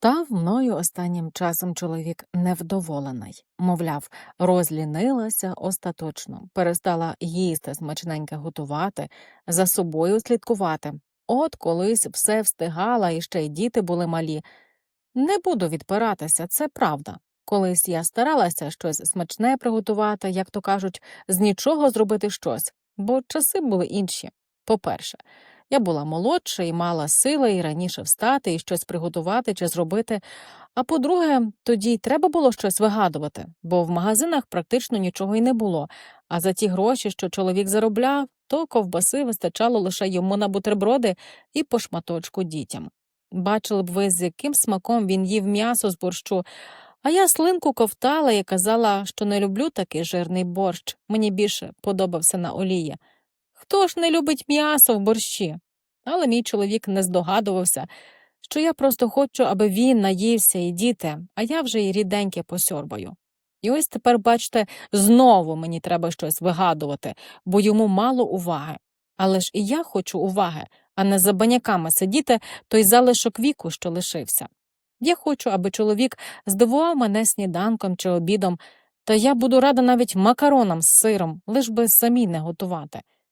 Став мною останнім часом чоловік невдоволений, мовляв, розлінилася остаточно, перестала їсти смачненьке готувати, за собою слідкувати. От колись все встигала, і ще й діти були малі. Не буду відпиратися, це правда. Колись я старалася щось смачне приготувати, як то кажуть, з нічого зробити щось, бо часи були інші. По-перше, я була молодша і мала сили і раніше встати і щось приготувати чи зробити. А по-друге, тоді треба було щось вигадувати, бо в магазинах практично нічого й не було. А за ті гроші, що чоловік заробляв, то ковбаси вистачало лише йому на бутерброди і по шматочку дітям. Бачили б ви, з яким смаком він їв м'ясо з борщу. А я слинку ковтала і казала, що не люблю такий жирний борщ, мені більше подобався на олії. Хто ж не любить м'ясо в борщі? Але мій чоловік не здогадувався, що я просто хочу, аби він наївся і діти, а я вже й ріденьке посьорбаю. І ось тепер, бачите, знову мені треба щось вигадувати, бо йому мало уваги. Але ж і я хочу уваги, а не за баняками сидіти той залишок віку, що лишився. Я хочу, аби чоловік здивував мене сніданком чи обідом, та я буду рада навіть макаронам з сиром, лиш би самі не готувати.